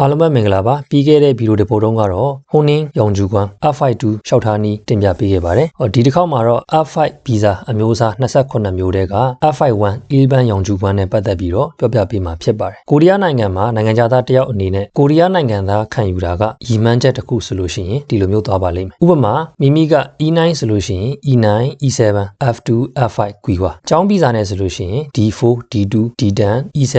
အားလုံးပဲမင်္ဂလာပါပြီးခဲ့တဲ့ဗီဒီယိုတစ်ပုဒ်တုန်းကတော့ဟိုနင်းရောင်ဂျူကွမ် F52 ရှောက်ထားနီးတင်ပြပေးခဲ့ပါတယ်ဟောဒီတစ်ခေါက်မှာတော့ F5 ဗီဇာအမျိုးအစား28မျိုးတဲက F51 11ရောင်ဂျူကွမ်နဲ့ပတ်သက်ပြီးတော့ပြောပြပေးမှာဖြစ်ပါတယ်ကိုရီးယားနိုင်ငံမှာနိုင်ငံသားတစ်ယောက်အနေနဲ့ကိုရီးယားနိုင်ငံသားခံယူတာကရည်မှန်းချက်တစ်ခုဆိုလို့ရှိရင်ဒီလိုမျိုးသွားပါလိမ့်မယ်ဥပမာမိမိက E9 ဆိုလို့ရှိရင် E9 E7 F2 F5 ကွီကွာကျောင်းဗီဇာနဲ့ဆိုလို့ရှိရင် D4 D2 D10 E7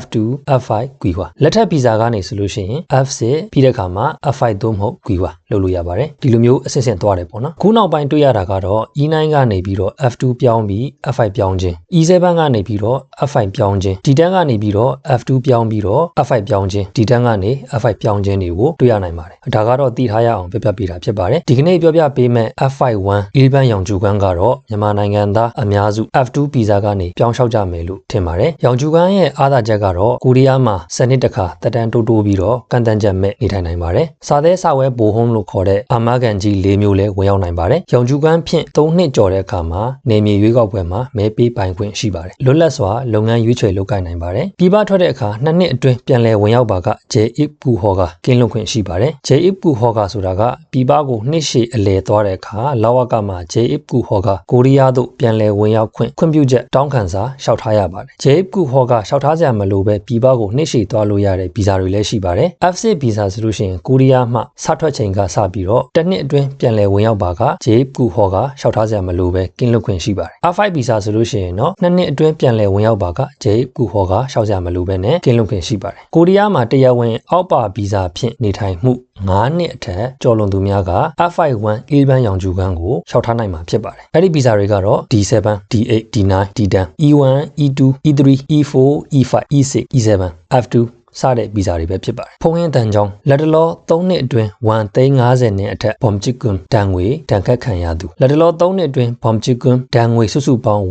F2 F5 ကွီကွာလက်ထပ်ဗီဇာကနေဆိုလို့ရှိရင် F6 ပြီးတဲ့အခါမှာ F5 သို့မဟုတ်ကွီကွာလုပ်လို့ရပါတယ်ဒီလိုမျိုးအဆင့်ဆင့်သွားတယ်ပေါ့နော်ခုနောက်ပိုင်းတွေ့ရတာကတော့ E9 ကနေပြီးတော့ F2 ပြောင်းပြီး F5 ပြောင်းခြင်း E7 ကနေပြီးတော့ F5 ပြောင်းခြင်း D10 ကနေပြီးတော့ F2 ပြောင်းပြီးတော့ F5 ပြောင်းခြင်း D10 ကနေ F5 ပြောင်းခြင်းတွေကိုတွေ့ရနိုင်ပါတယ်ဒါကတော့သိထားရအောင်ပြပြပေးတာဖြစ်ပါတယ်ဒီကနေ့ပြောပြပေးမဲ့ F51 11ရောင်ဂျူကွမ်းကတော့မြန်မာနိုင်ငံသားအများစု F2 ဗီဇာကနေပြောင်းလျှောက်ကြမယ်လို့ထင်ပါတယ်ရောင်ဂျူကွမ်းရဲ့အားသာချက်ကတော့ကိုရီးယားမှာစနစ်တစ်ခါတက်တန်းတိုးတိုးပြီးတော့ကန်တန်ချက်မဲ့နေထိုင်နိုင်ပါတယ်စာသေးစာဝဲဘိုဟုံးလို့ခေါ်တဲ့အာမကန်ကြီး၄မျိုးလဲဝင်ရောက်နိုင်ပါတယ်ရောင်ဂျူကွမ်းဖြင့်၃နှစ်ကျော်တဲ့အခါမှာနေမြေရွေးကောက်ပွဲမှာမဲပေးပိုင်ခွင့်ရှိပါတယ်လွတ်လပ်စွာလုပ်ငန်းရွေးချယ်လုပ်ကိုင်နိုင်ပါတယ်ပြည်ပထွက်တဲ့အခါနှစ်နှစ်အတွင်းပြန်လည်ဝင်ရောက်ပါကဂျေအစ်ကူဟော်ကကင်းလွတ်ခွင့်ရှိပါတယ်ဂျေအစ်ကူဟော်ကဆိုတာကပြည်ပကိုနှစ်ရှည်အလည်သွားတဲ့အခါလောဝကမှာဂျေအစ်ကူဟော်ကကိုရီးယားသို့ပြန်လည်ဝင်ရောက်ခွင့်ခွင့်ပြုချက်တောင်းခံစာလျှောက်ထားရပါတယ်ဂျေအစ်ကူဟော်ကလျှောက်ထားစရာမလိုပဲပြည်ပကိုနှစ်ရှည်သွားလို့ရတဲ့ဗီဇာတွေလည်းရှိပါတယ် F6 ဗီဇာဆိုလို့ရှိရင်ကိုရီးယားမှစထွက်ချိန်ကစပြီးတော့တစ်နှစ်အတွင်းပြန်လည်ဝင်ရောက်ပါကဂျေကူဟော်ကလျှောက်ထားစရာမလိုပဲကင်းလွတ်ခွင့်ရှိပါတယ် R5 ဗီဇာဆိုလို့ရှိရင်တော့နှစ်နှစ်အတွင်းပြန်လည်ဝင်ရောက်ပါကဂျေကူဟော်ကလျှောက်စရာမလိုပဲနဲ့ကင်းလွတ်ခွင့်ရှိပါတယ်ကိုရီးယားမှာတရားဝင်အောက်ပါဗီဇာဖြင့်နေထိုင်မှု9နှစ်အထက်ကျော်လွန်သူများက F51 11ရောင်ဂျူကန်းကိုလျှောက်ထားနိုင်မှာဖြစ်ပါတယ်။အဲ့ဒီဗီဇာတွေကတော့ D7, D8, D9, D10, E1, E2, E3, E4, E5, E6, E7, F2 စတဲ့ဗီဇာတွေပဲဖြစ်ပါတယ်။ဖုံးရင်တန်ကြောင်းလက်တလော3နှစ်အတွင်း1.50နဲ့အထက်ဘွန်ချစ်ကွန်တန်ငွေတန်ခတ်ခံရသူလက်တလော3နှစ်အတွင်းဘွန်ချစ်ကွန်တန်ငွေစုစုပေါင်း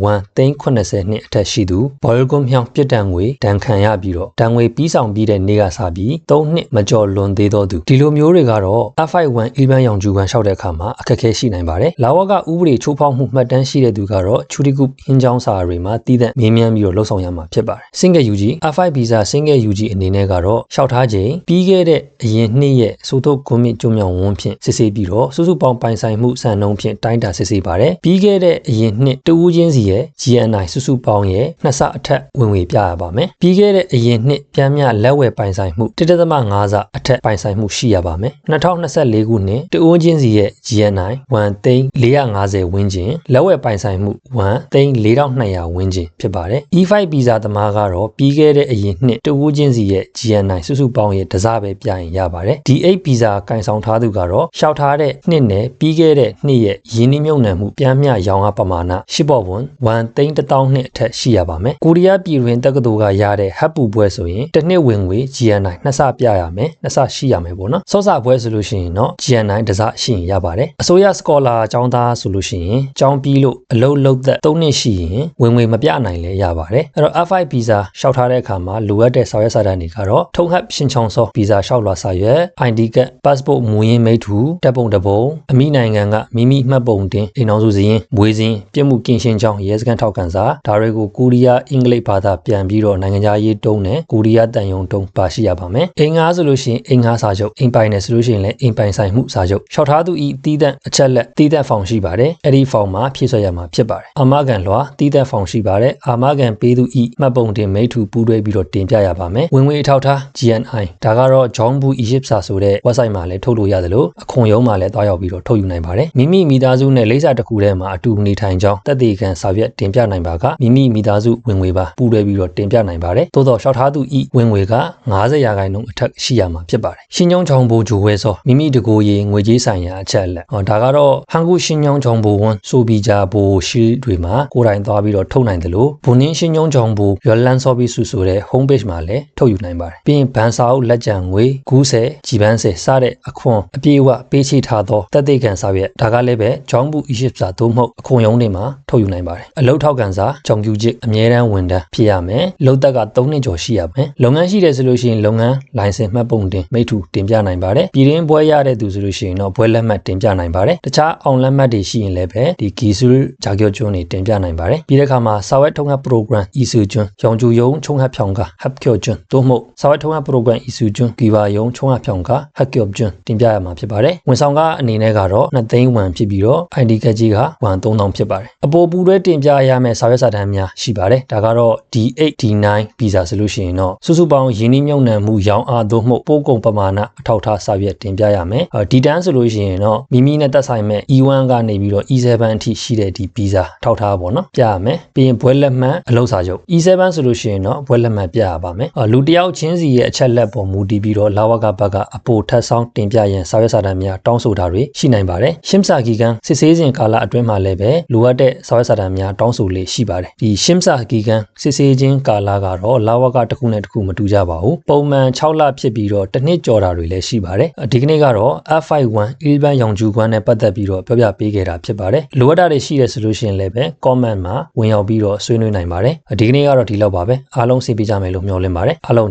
1.80နဲ့အထက်ရှိသူဘော်လကွန်မြောင်ပြစ်တန်ငွေတန်ခံရပြီးတော့တန်ငွေပြီးဆောင်ပြီးတဲ့နေ့ကစပြီး3နှစ်မကျော်လွန်သေးသောသူဒီလိုမျိုးတွေကတော့ F51 11ရောင်ဂျူကန်လျှောက်တဲ့အခါမှာအခက်အခဲရှိနိုင်ပါတယ်။လာဝကဥပဒေချိုးဖောက်မှုမှတ်တမ်းရှိတဲ့သူကတော့ချူတီကုဟင်းချောင်းစာတွေမှာတည်တဲ့မေးမြန်းပြီးတော့လှုပ်ဆောင်ရမှာဖြစ်ပါတယ်။ Single UG F5 visa Single UG အနေနဲ့ကတော့လျှောက်ထားချိန်ပြီးခဲ့တဲ့အရင်နှစ်ရဲ့စိုးထုတ်ကွန်မြင့်ကျွမ်းမြောင်ဝန်းဖြင့်စစ်ဆေးပြီးတော့စုစုပေါင်းပိုင်ဆိုင်မှုစံနှုန်းဖြင့်တိုင်းတာစစ်ဆေးပါတယ်ပြီးခဲ့တဲ့အရင်နှစ်တဦးချင်းစီရဲ့ GNI စုစုပေါင်းရဲ့နှစ်ဆအထက်ဝင်ငွေပြရပါမယ်ပြီးခဲ့တဲ့အရင်နှစ်ပြန်မြလက်ဝယ်ပိုင်ဆိုင်မှု1.5ဆအထက်ပိုင်ဆိုင်မှုရှိရပါမယ်2024ခုနှစ်တဦးချင်းစီရဲ့ GNI 1သိန်း450ဝန်းကျင်လက်ဝယ်ပိုင်ဆိုင်မှု1သိန်း4200ဝန်းကျင်ဖြစ်ပါတယ် E5 ဗီဇာသမားကတော့ပြီးခဲ့တဲ့အရင်နှစ်တဦးချင်းစီရဲ့ GNI စုစုပေါင်းရဲ့တစားပဲပြရင်ရပါတယ်ဒီ8ဗီဇာကင်ဆောင်ထားသူကတော့ရှောက်ထားတဲ့နှစ်နဲ့ပြီးခဲ့တဲ့နှစ်ရဲ့ရင်းနှီးမြှုပ်နှံမှုပြန်မျှရောင်းအားပမာဏရှစ်ပေါ်ဝန်1သိန်း1000နှစ်အထက်ရှိရပါမယ်ကိုရီးယားပြည်တွင်တက္ကသိုလ်ကရတဲ့ဟပ်ပူပွဲဆိုရင်တစ်နှစ်ဝင်ငွေ GNI နှစ်ဆပြရမယ်နှစ်ဆရှိရမယ်ပေါ့နော်စောစာပွဲဆိုလို့ရှိရင်တော့ GNI တစားရှိရင်ရပါတယ်အစိုးရစကောလာအကြောင်းသားဆိုလို့ရှိရင်ကျောင်းပြီးလို့အလုပ်လုပ်သက်3နှစ်ရှိရင်ဝင်ငွေမပြနိုင်လဲရပါတယ်အဲ့တော့ F5 ဗီဇာရှောက်ထားတဲ့အခါမှာလိုအပ်တဲ့စာရွက်စာတမ်းတွေကတော့ထုံဟပ်ရှင်ချောင်းစောဗီဇာလျှောက်လွှာစာရွက် ID ကတ် passport မူရင်းမိတ္တူတပ်ပုံတပုံအမိနိုင်ငံကမိမိမှတ်ပုံတင်အိမ်အောင်စုစည်းမွေးစင်းပြစ်မှုကင်းရှင်းကြောင်းရဲစခန်းထောက်ခံစာဒါတွေကိုကိုရီးယားအင်္ဂလိပ်ဘာသာပြန်ပြီးတော့နိုင်ငံခြားရေးတုံးနဲ့ကိုရီးယားတန်ယုံတုံးပါရှိရပါမယ်အိမ်ငါဆိုလို့ရှိရင်အိမ်ငါစာချုပ်အိမ်ပိုင်နယ်ဆိုလို့ရှိရင်လည်းအိမ်ပိုင်ဆိုင်မှုစာချုပ်လျှောက်ထားသူဤတီးတဲ့အချက်လက်တီးတဲ့ဖောင်ရှိပါတယ်အဲ့ဒီဖောင်မှာဖြည့်ဆွက်ရမှာဖြစ်ပါတယ်အာမခံလွှာတီးတဲ့ဖောင်ရှိပါတယ်အာမခံပေးသူဤမှတ်ပုံတင်မိတ္တူပူးတွဲပြီးတော့တင်ပြရပါမယ်ဝင်ငွေအထောက်ထား GNI ဒါကတော့ John Bu Egypt စာဆိုတဲ့ website မှာလည်းထုတ်လို့ရတယ်လို့အခွန်ရုံးမှာလည်းတွားရောက်ပြီးတော့ထုတ်ယူနိုင်ပါတယ်မိမိမိသားစုနဲ့လိပ်စာတစ်ခုထဲမှာအတူနေထိုင်ကြောင်းတက်သေးခံစာရွက်တင်ပြနိုင်ပါကမိမိမိသားစုဝင်ငွေပါပူးတွဲပြီးတော့တင်ပြနိုင်ပါတယ်သို့တော့လျှောက်ထားသူဤဝင်ငွေက90ရာခိုင်နှုန်းအထက်ရှိရမှာဖြစ်ပါတယ်ရှင်းချောင်းချောင်းဘိုဂျိုဝဲစောမိမိတကိုယ်ရေးငွေကြေးဆိုင်ရာအချက်အလက်ဟောဒါကတော့ဟန်ကူရှင်းချောင်းချောင်းဘိုဝန်ဆိုပြီးကြဘိုရှိတွေမှာကိုယ်တိုင်သွားပြီးတော့ထုတ်နိုင်တယ်လို့ဘုံနင်းရှင်းချောင်းချောင်းဘိုရွက်လန်းစောပြီးဆူဆိုတဲ့ home page မှာလည်းထုတ်ယူနိုင်ပါတယ်ပြီးရင်ဘန်စာအုပ်လက်ကျန်ငွေကူးဆယ်ကြည်ပန်းဆယ်စတဲ့အခွန်အပြည့်အဝပေးချေထားသောတက်သေးခံစာရွက်ဒါကလည်းပဲဂျောင်းဘူးအီဂျစ်စာသို့မဟုတ်အခွန်ရုံးတွေမှာထုတ်ယူနိုင်ပါတယ်အလုတ်ထောက်ကန်စာကြောင်ကျူချစ်အမြဲတမ်းဝန်ထမ်းဖြစ်ရမယ်လုံသက်က3နှစ်ကျော်ရှိရမယ်လုပ်ငန်းရှိတယ်ဆိုလို့ရှိရင်လုပ်ငန်းလိုင်စင်မှတ်ပုံတင်မိထူတင်ပြနိုင်ပါတယ်ပြည်ရင်းဘွဲရတဲ့သူဆိုလို့ရှိရင်တော့ဘွဲလက်မှတ်တင်ပြနိုင်ပါတယ်တခြားအောင်လက်မှတ်တွေရှိရင်လည်းပဲဒီဂီဆူဂျာကျော်ကျွန်းတွေတင်ပြနိုင်ပါတယ်ပြီးတဲ့အခါမှာစာဝက်ထုံးဟပ် program ဤစုကျွန်းရောင်ကျူယုံချုံဟပ်ဖြောင်းကဟပ်ကျော်ကျွန်းသို့မဟုတ်မို့စာဝတ်ထုံးကပရိုဂရမ်အီဆူကျွန်းကီဘာယုံချုံအဖြောင်းကဟက်ကော့ကျွန်းတင်ပြရမှာဖြစ်ပါတယ်ဝန်ဆောင်ကအနေနဲ့ကတော့2သိန်းဝမ်ဖြစ်ပြီးတော့ ID ကတ်ကြီးကဝမ်3000ဖြစ်ပါတယ်အပေါ်ပူတွဲတင်ပြရမယ့်စာရွက်စာတမ်းများရှိပါတယ်ဒါကတော့ D8 D9 ဗီဇာဆိုလို့ရှိရင်တော့စုစုပေါင်းယင်းနှမြုံနှံမှုရောင်းအားသို့မဟုတ်ပို့ကုန်ပမာဏအထောက်ထားစာရွက်တင်ပြရမယ်ဒီ D10 ဆိုလို့ရှိရင်တော့မိမိနဲ့သက်ဆိုင်မဲ့ E1 ကနေပြီးတော့ E7 အထိရှိတဲ့ဒီဗီဇာထောက်ထားပါတော့ပြရမယ်ပြီးရင်ဘွဲလက်မှတ်အလုပ်စာချုပ် E7 ဆိုလို့ရှိရင်တော့ဘွဲလက်မှတ်ပြရပါမယ်လူတယောက်ချင်းစီရဲ့အချက်လက်ပေါ်မူတည်ပြီးတော့လာဝကဘက်ကအပိုထက်ဆောင်တင်ပြရန်စာရွက်စာတမ်းများတောင်းဆိုတာတွေရှိနိုင်ပါတယ်ရှင်းစာကီကန်စစ်ဆေးစဉ်ကာလအတွင်းမှာလည်းပဲလိုအပ်တဲ့စာရွက်စာတမ်းများတောင်းဆိုလေးရှိပါတယ်ဒီရှင်းစာကီကန်စစ်ဆေးခြင်းကာလကတော့လာဝကတစ်ခုနဲ့တစ်ခုမတူကြပါဘူးပုံမှန်6လဖြစ်ပြီးတော့တစ်နှစ်ကျော်တာတွေလည်းရှိပါတယ်ဒီကနေ့ကတော့ F51 11ရောင်ကျူကွမ်းနဲ့ပတ်သက်ပြီးတော့ပြောပြပေးခဲ့တာဖြစ်ပါတယ်လိုအပ်တာတွေရှိရဆိုလို့ရှိရင်လည်းပဲ comment မှာဝင်ရောက်ပြီးတော့ဆွေးနွေးနိုင်ပါတယ်ဒီကနေ့ကတော့ဒီလောက်ပါပဲအားလုံးသိပေးကြမယ်လို့မျှော်လင့်ပါတယ်အားလုံး